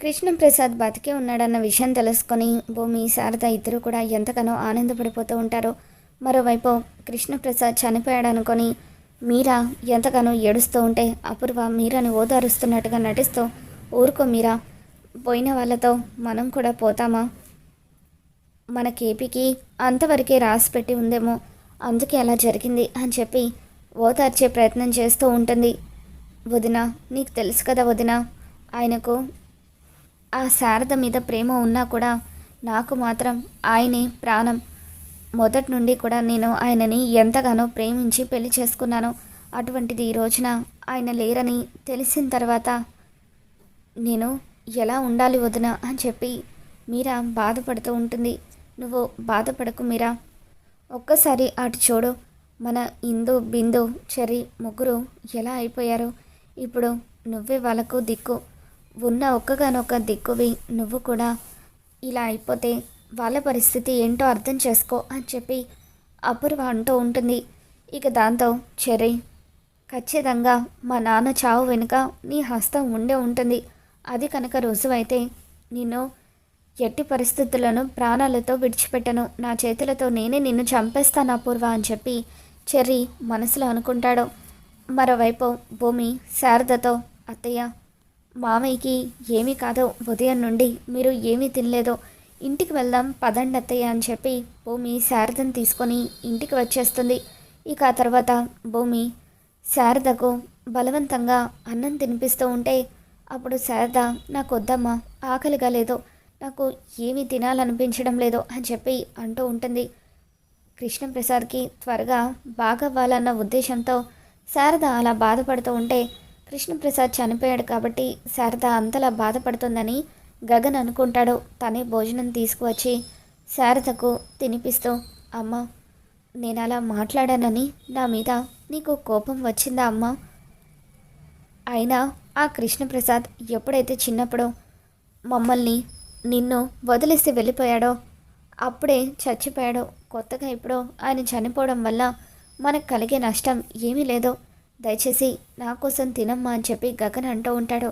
కృష్ణప్రసాద్ బతికే ఉన్నాడన్న విషయం తెలుసుకొని భూమి శారద ఇద్దరు కూడా ఎంతగానో ఆనందపడిపోతూ ఉంటారు. మరోవైపు కృష్ణప్రసాద్ చనిపోయాడనుకొని మీరా ఎంతగానో ఏడుస్తూ ఉంటే అపూర్వ మీరాని ఓదారుస్తున్నట్టుగా నటిస్తూ ఊరుకో మీరా పోయిన వాళ్ళతో మనం కూడా పోతామా? మన కేపీకి అంతవరకే రాసి పెట్టి ఉందేమో అందుకే అలా జరిగింది అని చెప్పి ఓదార్చే ప్రయత్నం చేస్తూ ఉంటుంది. వదిన నీకు తెలుసు కదా వదిన ఆయనకు ఆ శారద మీద ప్రేమ ఉన్నా కూడా నాకు మాత్రం ఆయనే ప్రాణం. మొదటి నుండి కూడా నేను ఆయనని ఎంతగానో ప్రేమించి పెళ్ళి చేసుకున్నాను. అటువంటిది ఈ రోజున ఆయన లేరని తెలిసిన తర్వాత నేను ఎలా ఉండాలి వదిన అని చెప్పి మీరా బాధపడుతూ ఉంటుంది. నువ్వు బాధపడకు మీరా. ఒక్కసారి అటు చూడు. మన ఇందు బిందు చెరి ముగ్గురు ఎలా అయిపోయారో? ఇప్పుడు నువ్వే వాళ్ళకు దిక్కు. ఉన్న ఒక్కగానొక్క దిక్కువి నువ్వు కూడా ఇలా అయిపోతే వాళ్ళ పరిస్థితి ఏంటో అర్థం చేసుకో అని చెప్పి అపూర్వ అంటూ ఉంటుంది. ఇక దాంతో చెర్రీ ఖచ్చితంగా మా నాన్న చావు వెనుక నీ హస్తం ఉండే ఉంటుంది. అది కనుక రుజువైతే నిన్ను ఎట్టి పరిస్థితులను ప్రాణాలతో విడిచిపెట్టను. నా చేతులతో నేనే నిన్ను చంపేస్తాను అపూర్వ అని చెప్పి చెర్రీ మనసులో అనుకుంటాడు. మరోవైపు భూమి శారదతో అత్తయ్య మామయ్యకి ఏమీ కాదో. ఉదయం నుండి మీరు ఏమీ తినలేదో. ఇంటికి వెళ్దాం పదండి అత్తయ్య అని చెప్పి భూమి శారదను తీసుకొని ఇంటికి వచ్చేస్తుంది. ఇక ఆ తర్వాత భూమి శారదకు బలవంతంగా అన్నం తినిపిస్తూ ఉంటే అప్పుడు శారద నాకు వద్దమ్మా ఆకలిగా లేదు. నాకు ఏమీ తినాలనిపించడం లేదు అని చెప్పి అంటూ ఉంటుంది. కృష్ణప్రసాద్కి త్వరగా బాగవ్వాలన్న ఉద్దేశంతో శారద అలా బాధపడుతూ ఉంటే కృష్ణప్రసాద్ చనిపోయాడు కాబట్టి శారద అంతలా బాధపడుతుందని గగన్ అనుకుంటాడు. తనే భోజనం తీసుకువచ్చి శారదకు తినిపిస్తూ అమ్మ నేను అలా మాట్లాడానని నా మీద నీకు కోపం వచ్చిందా అమ్మ? అయినా ఆ కృష్ణప్రసాద్ ఎప్పుడైతే చిన్నప్పుడు మమ్మల్ని నిన్ను వదిలేసి వెళ్ళిపోయాడో అప్పుడే చచ్చిపోయాడో. కొత్తగా ఇప్పుడు ఆయన చనిపోవడం వల్ల మనకు కలిగే నష్టం ఏమీ లేదో. దయచేసి నా కోసం తినమ్మా అని చెప్పి గగన్ అంటూ ఉంటాడు.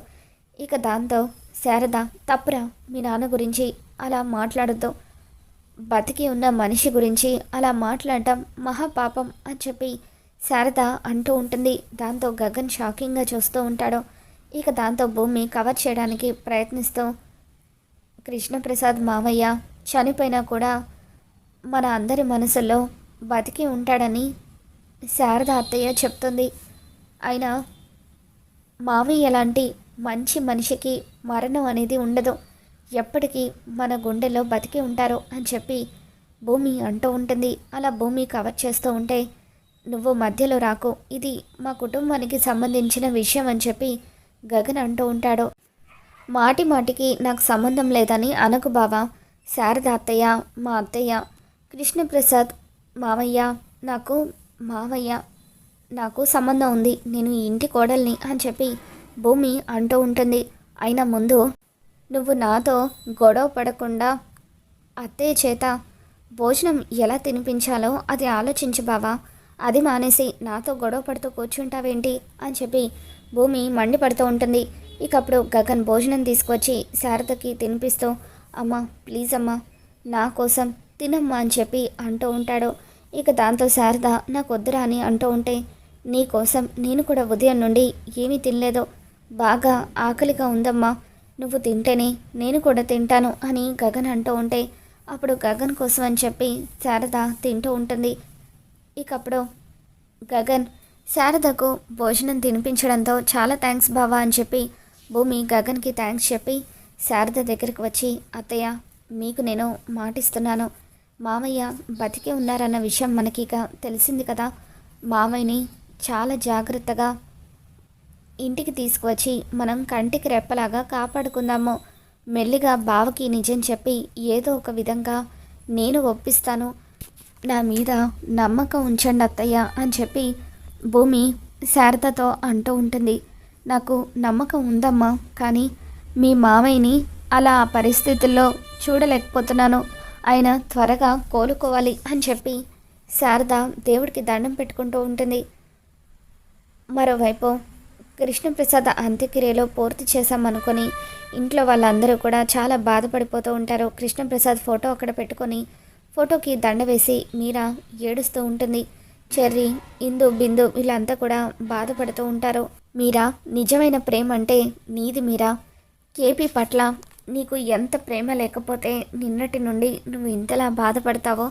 ఇక దాంతో శారద తప్పురా మీ నాన్న గురించి అలా మాట్లాడద్దు. బతికి ఉన్న మనిషి గురించి అలా మాట్లాడటం మహాపాపం అని చెప్పి శారద అంటూ ఉంటుంది. దాంతో గగన్ షాకింగ్గా చూస్తూ ఉంటాడు. ఇక దాంతో భూమి కవర్ చేయడానికి ప్రయత్నిస్తూ కృష్ణప్రసాద్ మావయ్య చనిపోయినా కూడా మన అందరి మనసుల్లో బతికి ఉంటాడని శారద అత్తయ్య చెప్తుంది. అయినా మావయ్య లాంటి మంచి మనిషికి మరణం అనేది ఉండదు. ఎప్పటికీ మన గుండెలో బతికి ఉంటారు అని చెప్పి భూమి అంటూ ఉంటుంది. అలా భూమి కవర్ చేస్తూ ఉంటే నువ్వు మధ్యలో రాకు. ఇది మా కుటుంబానికి సంబంధించిన విషయం అని చెప్పి గగన్ అంటూ ఉంటాడు. మాటి మాటికి నాకు సంబంధం లేదని అనకు బావా. శారద అత్తయ్య మా అత్తయ్య కృష్ణప్రసాద్ మావయ్య నాకు మావయ్య నాకు సంబంధం ఉంది. నేను ఈ ఇంటి కోడల్ని అని చెప్పి భూమి అంటూ ఉంటుంది. అయినా ముందు నువ్వు నాతో గొడవ పడకుండా అత్తయ్య చేత భోజనం ఎలా తినిపించాలో అది ఆలోచించు బావా. అది మానేసి నాతో గొడవ పడుతూ కూర్చుంటావేంటి అని చెప్పి భూమి మండిపడుతూ ఉంటుంది. ఇక అప్పుడు గగన్ భోజనం తీసుకొచ్చి శారదకి తినిపిస్తూ అమ్మా ప్లీజ్ అమ్మా నా కోసం తినమ్మా అని చెప్పి అంటూ ఉంటాడు. ఇక దాంతో శారద నాకు వద్దురా అని అంటూ ఉంటే నీకోసం నేను కూడా ఉదయం నుండి ఏమీ తినలేదు బాగా ఆకలిగా ఉందమ్మా. నువ్వు తింటేనే నేను కూడా తింటాను అని గగన్ అంటూ ఉంటే అప్పుడు గగన్ కోసం అని చెప్పి శారద తింటూ ఉంటుంది. ఇకప్పుడు గగన్ శారదకు భోజనం తినిపించడంతో చాలా థ్యాంక్స్ బావా అని చెప్పి భూమి గగన్కి థ్యాంక్స్ చెప్పి శారద దగ్గరికి వచ్చి అత్తయ్య మీకు నేను మాటిస్తున్నాను. మామయ్య బతికే ఉన్నారన్న విషయం మనకి ఇక తెలిసింది కదా. మామయ్యని చాలా జాగ్రత్తగా ఇంటికి తీసుకువచ్చి మనం కంటికి రెప్పలాగా కాపాడుకుందాము. మెల్లిగా బావకి నిజం చెప్పి ఏదో ఒక విధంగా నేను ఒప్పిస్తాను. నా మీద నమ్మకం ఉంచండి అత్తయ్య అని చెప్పి భూమి శారదతో అంటూ ఉంటుంది. నాకు నమ్మకం ఉందమ్మా కానీ మీ మామయ్యని అలా ఆ పరిస్థితుల్లో చూడలేకపోతున్నాను. ఆయన త్వరగా కోలుకోవాలి అని చెప్పి శారద దేవుడికి దండం పెట్టుకుంటూ ఉంటుంది. మరోవైపు కృష్ణప్రసాద్ అంత్యక్రియలో పూర్తి చేశామనుకొని ఇంట్లో వాళ్ళందరూ కూడా చాలా బాధపడిపోతూ ఉంటారు. కృష్ణప్రసాద్ ఫోటో అక్కడ పెట్టుకొని ఫోటోకి దండ వేసి మీరా ఏడుస్తూ ఉంటుంది. చెర్రీ ఇందు బిందు వీళ్ళంతా కూడా బాధపడుతూ ఉంటారు. మీరా నిజమైన ప్రేమ అంటే నీది మీరా? కేపీ పట్ల నీకు ఎంత ప్రేమ లేకపోతే నిన్నటి నుండి నువ్వు ఇంతలా బాధపడతావో?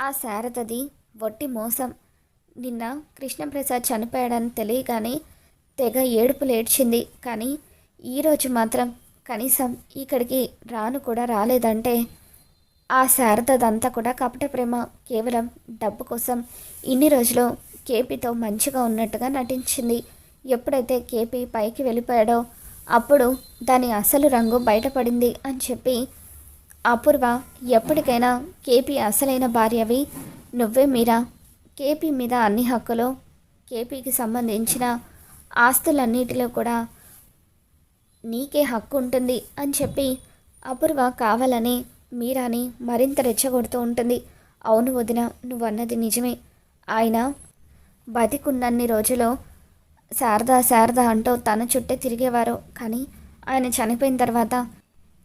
ఆ శారదది వట్టి మోసం. నిన్న కృష్ణప్రసాద్ చనిపోయాడని తెలియగానే తెగ ఏడుపు లేడ్చింది కానీ ఈరోజు మాత్రం కనీసం ఇక్కడికి రాను కూడా రాలేదంటే ఆ శారదదంతా కూడా కపట ప్రేమ కేవలం డబ్బు కోసం ఇన్ని రోజులు కేపీతో మంచిగా ఉన్నట్టుగా నటించింది. ఎప్పుడైతే కేపీ పైకి వెళ్ళిపోయాడో అప్పుడు దాని అసలు రంగు బయటపడింది అని చెప్పి అపూర్వ ఎప్పటికైనా కేపీ అసలైన భార్యవి. నువ్వే మీరా? కేపీ మీద అన్ని హక్కులు కేపీకి సంబంధించిన ఆస్తులన్నిటిలో కూడా నీకే హక్కు ఉంటుంది అని చెప్పి అపూర్వ కావాలని మీరాని మరింత రెచ్చగొడుతూ ఉంటుంది. అవును వదిన నువ్వన్నది నిజమే. ఆయన బతికున్నన్ని రోజులు శారదా శారదా అంటూ తన చుట్టే తిరిగేవారు. కానీ ఆయన చనిపోయిన తర్వాత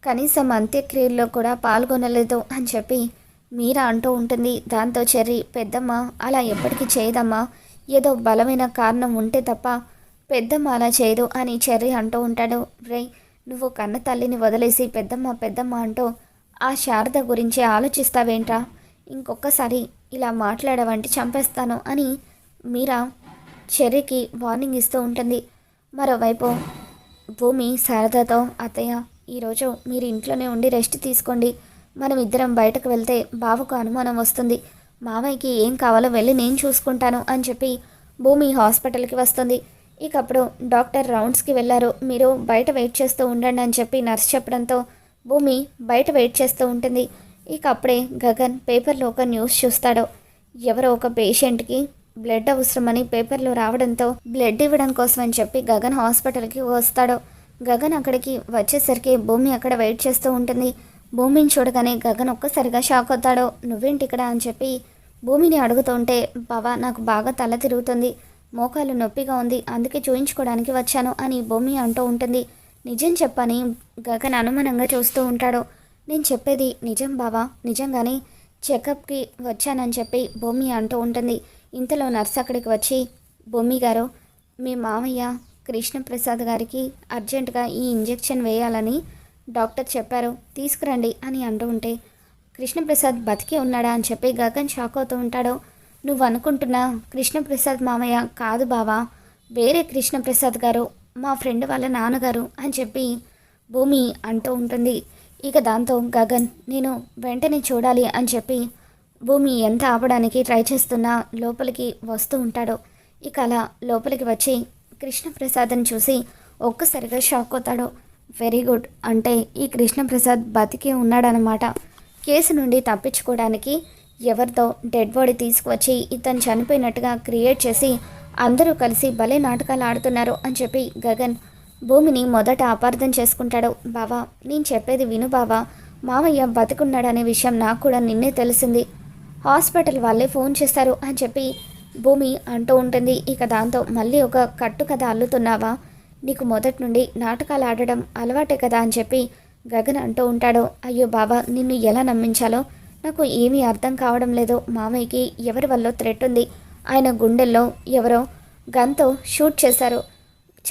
కనీసం అంత్యక్రియల్లో కూడా పాల్గొనలేదు అని చెప్పి మీరా అంటూ ఉంటుంది దాంతో చెర్రి పెద్దమ్మ అలా ఎప్పటికీ చేయదమ్మా. ఏదో బలమైన కారణం ఉంటే తప్ప పెద్దమ్మ అలా చేయదు అని చెర్రి అంటూ ఉంటాడు. రే నువ్వు కన్న తల్లిని వదిలేసి పెద్దమ్మ పెద్దమ్మ అంటూ ఆ శారద గురించి ఆలోచిస్తావేంట్రా? ఇంకొకసారి ఇలా మాట్లాడవంటి చంపేస్తాను అని మీరా చెర్రికి వార్నింగ్ ఇస్తూ ఉంటుంది. మరోవైపు భూమి శారదతో అత్తయ్య ఈరోజు మీరు ఇంట్లోనే ఉండి రెస్ట్ తీసుకోండి. మనం ఇద్దరం బయటకు వెళ్తే బావకు అనుమానం వస్తుంది. మామయ్యకి ఏం కావాలో వెళ్ళి నేను చూసుకుంటాను అని చెప్పి భూమి హాస్పిటల్కి వస్తుంది. ఇక అప్పుడు డాక్టర్ రౌండ్స్కి వెళ్ళారు మీరు బయట వెయిట్ చేస్తూ ఉండండి అని చెప్పి నర్స్ చెప్పడంతో భూమి బయట వెయిట్ చేస్తూ ఉంటుంది. ఇక అప్పుడే గగన్ పేపర్లో ఒక న్యూస్ చూస్తాడు. ఎవరో ఒక పేషెంట్కి బ్లడ్ అవసరమని పేపర్లో రావడంతో బ్లడ్ ఇవ్వడం కోసం అని చెప్పి గగన్ హాస్పిటల్కి వస్తాడు. గగన్ అక్కడికి వచ్చేసరికి భూమి అక్కడ వెయిట్ చేస్తూ ఉంటుంది. భూమిని చూడగానే గగన్ ఒక్కసారిగా షాక్ అవుతాడు. నువ్వేంటి ఇక్కడ? అని చెప్పి భూమిని అడుగుతుంటే బావా నాకు బాగా తల తిరుగుతుంది. మోకాలు నొప్పిగా ఉంది. అందుకే చూయించుకోవడానికి వచ్చాను అని భూమి అంటూ ఉంటుంది. నిజం చెప్పని గగన్ అనుమానంగా చూస్తూ ఉంటాడు. నేను చెప్పేది నిజం బావా. నిజంగానే చెకప్కి వచ్చానని చెప్పి భూమి అంటూ ఉంటుంది. ఇంతలో నర్స్ అక్కడికి వచ్చి భూమి గారు మీ మామయ్య కృష్ణప్రసాద్ గారికి అర్జెంటుగా ఈ ఇంజెక్షన్ వేయాలని డాక్టర్ చెప్పారు తీసుకురండి అని అంటూ ఉంటే కృష్ణప్రసాద్ బతికే ఉన్నాడా? అని చెప్పి గగన్ షాక్ అవుతూ ఉంటాడు. నువ్వు అనుకుంటున్నా కృష్ణప్రసాద్ మామయ్య కాదు బావా వేరే కృష్ణప్రసాద్ గారు మా ఫ్రెండ్ వాళ్ళ నాన్నగారు అని చెప్పి భూమి అంటూ ఉంటుంది. ఇక దాంతో గగన్ నేను వెంటనే చూడాలి అని చెప్పి భూమి ఎంత ఆపడానికి ట్రై చేస్తున్నా లోపలికి వస్తూ ఉంటాడు. ఇక అలా లోపలికి వచ్చి కృష్ణప్రసాద్ని చూసి ఒక్కసారిగా షాక్ అవుతాడు. Very good. అంటే ఈ కృష్ణప్రసాద్ బతికి ఉన్నాడనమాట. కేసు నుండి తప్పించుకోవడానికి ఎవరితో డెడ్ బాడీ తీసుకువచ్చి ఇతను చనిపోయినట్టుగా క్రియేట్ చేసి అందరూ కలిసి భలే నాటకాలు ఆడుతున్నారు అని చెప్పి గగన్ భూమిని మొదట అపార్థం చేసుకుంటాడు. బావా నేను చెప్పేది విను బావా. మామయ్య బతుకున్నాడనే విషయం నాకు కూడా నిన్నే తెలిసింది. హాస్పిటల్ వాళ్ళే ఫోన్ చేస్తారు అని చెప్పి భూమి అంటూ ఉంటుంది. ఇక దాంతో మళ్ళీ ఒక కట్టు కథ అల్లుతున్నావా? నీకు మొదటి నుండి నాటకాలు ఆడడం అలవాటే కదా అని చెప్పి గగన్ అంటూ ఉంటాడు. అయ్యో బాబా నిన్ను ఎలా నమ్మించాలో? నాకు ఏమీ అర్థం కావడం లేదు. మామయ్యకి ఎవరి వల్ల థ్రెట్ ఉంది? ఆయన గుండెల్లో ఎవరో గన్తో షూట్ చేశారు.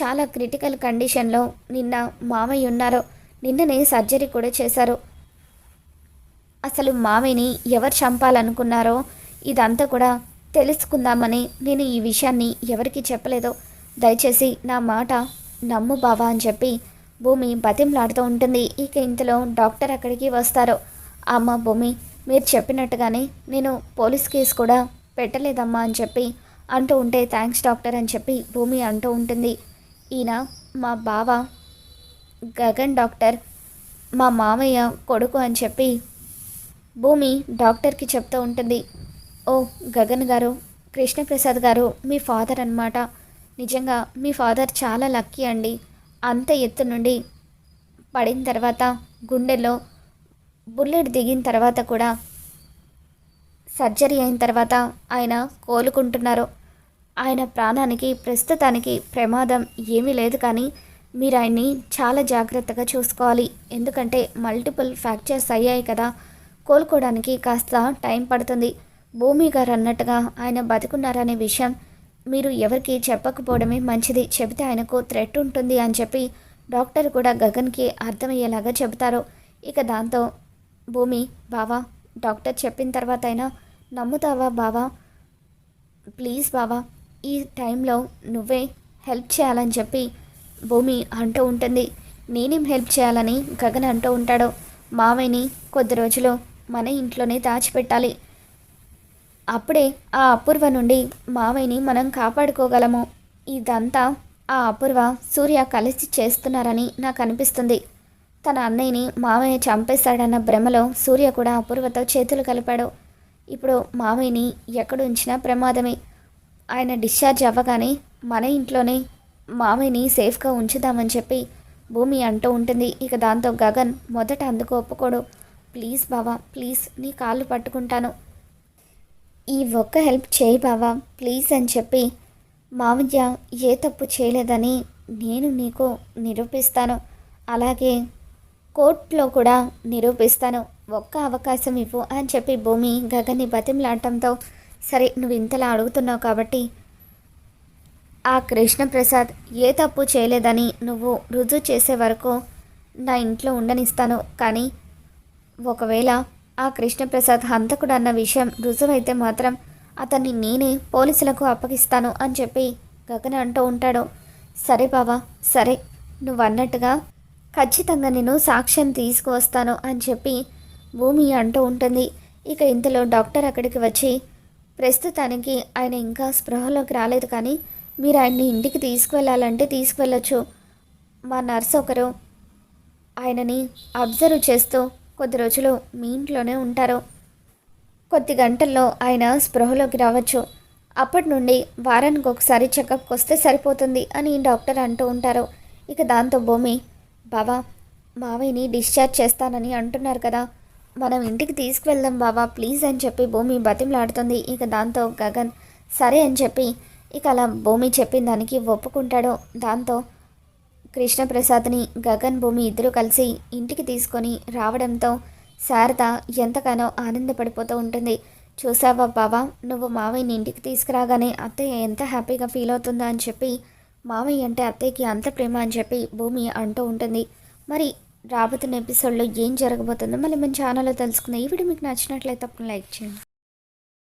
చాలా క్రిటికల్ కండిషన్లో నిన్న మామయ్య ఉన్నారు. నిన్ననే సర్జరీ కూడా చేశారు. అసలు మామయ్యని ఎవరు చంపాలనుకున్నారో ఇదంతా కూడా తెలుసుకుందామని నేను ఈ విషయాన్ని ఎవరికి చెప్పలేదు. దయచేసి నా మాట నమ్ము బావా అని చెప్పి భూమి బతింలాడుతూ ఉంటుంది. ఇక ఇంతలో డాక్టర్ అక్కడికి వస్తారు. అమ్మ భూమి మీరు చెప్పినట్టుగానే నేను పోలీస్ కేసు కూడా పెట్టలేదమ్మా అని చెప్పి అంటూ ఉంటే థ్యాంక్స్ డాక్టర్ అని చెప్పి భూమి అంటూ ఉంటుంది. ఈయన మా బావ గగన్ డాక్టర్ మా మామయ్య కొడుకు అని చెప్పి భూమి డాక్టర్కి చెప్తూ ఉంటుంది. ఓ గగన్ గారు కృష్ణప్రసాద్ గారు మీ ఫాదర్ అన్నమాట. నిజంగా మీ ఫాదర్ చాలా లక్కీ అండి. అంత ఎత్తు నుండి పడిన తర్వాత గుండెలో బుల్లెట్ దిగిన తర్వాత కూడా సర్జరీ అయిన తర్వాత ఆయన కోలుకుంటున్నారు. ఆయన ప్రాణానికి ప్రస్తుతానికి ప్రమాదం ఏమీ లేదు కానీ మీరు ఆయన్ని చాలా జాగ్రత్తగా చూసుకోవాలి. ఎందుకంటే మల్టిపుల్ ఫ్రాక్చర్స్ అయ్యాయి కదా. కోలుకోవడానికి కాస్త టైం పడుతుంది. భూమి గారు అన్నట్టుగా ఆయన బతుకున్నారనే విషయం మీరు ఎవరికి చెప్పకపోవడమే మంచిది. చెబితే ఆయనకు థ్రెట్ ఉంటుంది అని చెప్పి డాక్టర్ కూడా గగన్కి అర్థమయ్యేలాగా చెబుతారు. ఇక దాంతో భూమి బావా డాక్టర్ చెప్పిన తర్వాత అయినా నమ్ముతావా బావా? ప్లీజ్ బావా ఈ టైంలో నువ్వే హెల్ప్ చేయాలని చెప్పి భూమి అంటూ ఉంటుంది. నేనేం హెల్ప్ చేయాలని గగన్ అంటూ ఉంటాడు. మావయ్యని కొద్ది రోజులు మన ఇంట్లోనే దాచిపెట్టాలి. అప్పుడే ఆ అపూర్వ నుండి మావయ్యని మనం కాపాడుకోగలము. ఇదంతా ఆ అపూర్వ సూర్య కలిసి చేస్తున్నారని నాకు అనిపిస్తుంది. తన అన్నయ్యని మావయ్య చంపేశాడన్న భ్రమలో సూర్య కూడా అపూర్వతో చేతులు కలిపాడు. ఇప్పుడు మావయ్యని ఎక్కడ ఉంచినా ప్రమాదమే. ఆయన డిశ్చార్జ్ అవ్వగానే మన ఇంట్లోనే మావయ్యని సేఫ్గా ఉంచుదామని చెప్పి భూమి అంటూ ఉంటుంది. ఇక దాంతో గగన్ మొదట అందుకు ఒప్పుకోడు. ప్లీజ్ బావా ప్లీజ్ నీ కాళ్ళు పట్టుకుంటాను. ఈ ఒక్క హెల్ప్ చేయి బావా ప్లీజ్ అని చెప్పి మావయ్య ఏ తప్పు చేయలేదని నేను నీకు నిరూపిస్తాను. అలాగే కోర్టులో కూడా నిరూపిస్తాను. ఒక్క అవకాశం ఇవ్వు అని చెప్పి భూమి గగన్ని బతిమలాడటంతో సరే నువ్వు ఇంతలా అడుగుతున్నావు కాబట్టి ఆ కృష్ణప్రసాద్ ఏ తప్పు చేయలేదని నువ్వు రుజువు చేసే వరకు నా ఇంట్లో ఉండనిస్తాను. కానీ ఒకవేళ ఆ కృష్ణప్రసాద్ హంతకుడు అన్న విషయం రుజువైతే మాత్రం అతన్ని నేనే పోలీసులకు అప్పగిస్తాను అని చెప్పి గగన్ అంటూ ఉంటాడు. సరే బావా సరే. నువ్వు అన్నట్టుగా ఖచ్చితంగా నేను సాక్ష్యం తీసుకువస్తాను అని చెప్పి భూమి అంటూ ఉంటుంది. ఇక ఇంతలో డాక్టర్ అక్కడికి వచ్చి ప్రస్తుతానికి ఆయన ఇంకా స్పృహలోకి రాలేదు కానీ మీరు ఆయన్ని ఇంటికి తీసుకువెళ్ళాలంటే తీసుకువెళ్ళచ్చు. మా నర్స్ ఒకరు ఆయనని అబ్జర్వ్ చేస్తూ కొద్ది రోజులు మీ ఇంట్లోనే ఉంటారు. కొద్ది గంటల్లో ఆయన స్పృహలోకి రావచ్చు. అప్పటి నుండి వారానికి ఒకసారి చెకప్కి వస్తే సరిపోతుంది అని డాక్టర్ అంటూ ఉంటారు. ఇక దాంతో భూమి బావా మావయ్యని డిశ్చార్జ్ చేస్తానని అంటున్నారు కదా. మనం ఇంటికి తీసుకువెళ్దాం బావా ప్లీజ్ అని చెప్పి భూమి బతిమలాడుతుంది. ఇక దాంతో గగన్ సరే అని చెప్పి ఇక అలా భూమి చెప్పిన దానికి ఒప్పుకుంటాడు. దాంతో కృష్ణప్రసాద్ని గగన్ భూమి ఇద్దరు కలిసి ఇంటికి తీసుకొని రావడంతో శారద ఎంతగానో ఆనందపడిపోతూ ఉంటుంది. చూసావా బావా నువ్వు మావయ్యని ఇంటికి తీసుకురాగానే అత్తయ్య ఎంత హ్యాపీగా ఫీల్ అవుతుందో అని చెప్పి మావయ్య అంటే అత్తయ్యకి అంత ప్రేమ అని చెప్పి భూమి అంటూ ఉంటుంది. మరి రాబోతున్న ఎపిసోడ్లో ఏం జరగబోతుందో మళ్ళీ మన ఛానల్లో తెలుసుకుందాం. ఈ వీడియో మీకు నచ్చినట్లయితే తప్పకుండా లైక్ చేయండి.